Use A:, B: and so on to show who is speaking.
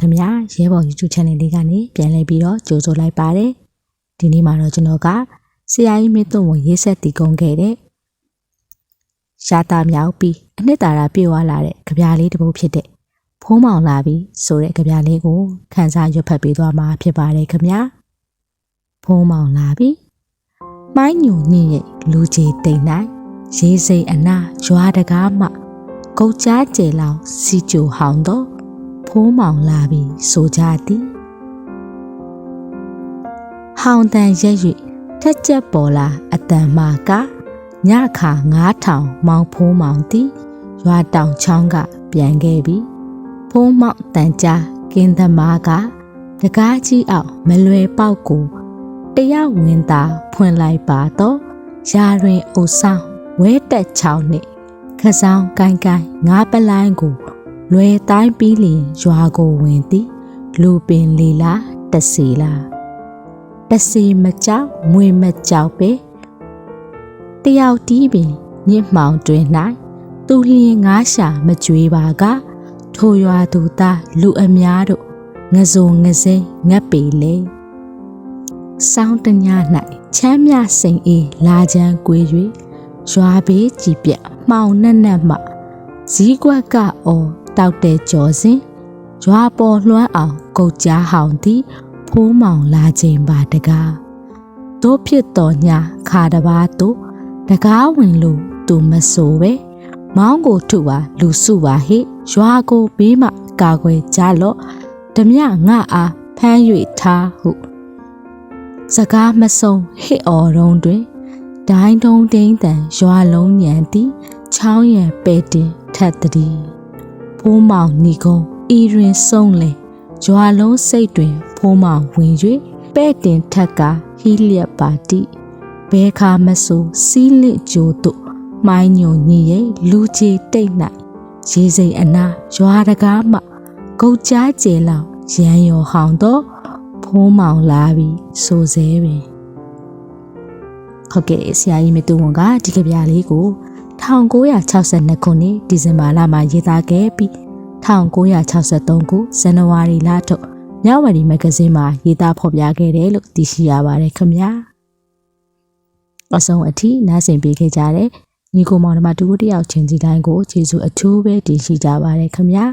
A: ခင်ဗျာရဲဘော် YouTube channel လေးကနေပြန်လဲပြီးတော့ကြိုဆိုလိုက်ပါတယ်ဒီနေ့မှာတော့ကျွန်တော်ကဆရာကြီးမင်းသွန်ဝင်ရေးဆက်တည်ကုန်းခဲ့တဲ့ရှားတာမြောက်ပြီးအနှစ်သာရပြေဝလာတဲ့ကြပြားလေးတစ်ပုဒ်ဖြစ်တဲ့ဖုံးမောင်လာပြီးဆိုတဲ့ကြပြားလေးကိုခန်းစားရွတ်ဖတ်ပေးသွားမှာဖြစ်ပါတယ်ခင်ဗျာဖုံးမောင်လာပြီးမိုင်းညူညင်ရဲ့လူကြီးတိမ်နိုင်ရေးစိမ်အနာရွာတကားမှကုတ်ကြားကျဲလောင်စီကျူဟောင်းတော့ ဖိုးမောင်လာပြီဆိုကြသည်ဟောင်းတန်ရက်၍ထက်ချက်ပေါ်လာအတန်မာကညခါ9000မောင်ဖိုးမောင်သည်ရွာတောင်ချောင်းကပြန်ခဲ့ပြီဖိုးမောင်တန်ကြားကင်းသမားကတကားကြီးအောင်မလွယ်ပေါက်ကိုတရဝင်သာဖွင့်လိုက်ပါတော့ရာတွင်အိုဆောင်ဝဲတက်ချောင်းနှင့်ခဆောင်ကိုင်းကိုင်းငါးပလိုင်းကို လွယ်တိုင်းပြီးလျင်ရွာကိုဝင်သည်လူပင်လီလာတစီလာတစီမကြောက်မွေမကြောက်ပဲတယောက်တီးပင်မြင့်မှောင်တွင်၌သူလျင်ငါးရှာမကြွေပါက ထိုရွာသူသားလူအများတို့ငစုံငစိမ့်ငက်ပေလေစောင်းတည၌ချမ်းမြစိန်အေးလာချမ်းကွေ၍ရွာဘေးကြည်ပြမှောင်နှက်နှက်မှဇီးကွက်ကအော် တောက်တဲ့ကြော်စဉ်ရွာပေါ်လွှမ်းအောင်ကုတ်ကြားဟောင်သည်ဖိုးမောင်လာခြင်းပါတကားတို့ဖြစ်တော်ညာခါတပါးတို့တကားဝင်လို့သူမဆိုပဲမောင်းကိုထုပါလူစုပါဟိရွာကိုဘေးမှကာကွယ်ကြလော့ဓမြငါအားဖမ်း၍ထားဟုစကားမဆုံးဟစ်အော်တုံးတွင်ဒိုင်းတုံးတိန်တန်ရွာလုံးညံသည်ချောင်းရံပဲ့တင်ထက်တည်း ဖိုးမောင်ညီကုန်းဤတွင်ဆုံးလေရွာလုံးစိတ်တွင်ဖိုးမောင်ဝင်၍ပဲ့တင်ထက်ကဟီးလျက်ပါတိဘဲခါမဆူစီးလစ်ကြိုတို့မိုင်းညုံညီရဲ့လူကြီးတိတ်၌ရေစိမ်အနာရွာတကားမှဂုတ်ကြားကျဲလောင်ရန်ရောဟောင်းတော့ဖိုးမောင်လာပြီးဆိုစဲပင်ဟုတ်ကဲ့ဆရာကြီးမတူဝန်ကဒီကဗျာလေးကို 1962ခုနှစ်ဒီဇင်ဘာလမှာရေးသားခဲ့ပြီး1963ခုဇန်နဝါရီလထုတ်မြဝတီမဂ္ဂဇင်းမှာရေးသားဖော်ပြခဲ့တယ်လို့သိရှိရပါတယ်ခင်ဗျာအဆုံးအထိနားဆင်ပေးခဲ့ကြတဲ့ညီကိုမောင်နှမတူတယောက်ချင်းစီတိုင်းကိုကျေးဇူးအထူးပဲတင်ရှိကြပါတယ်ခင်ဗျာ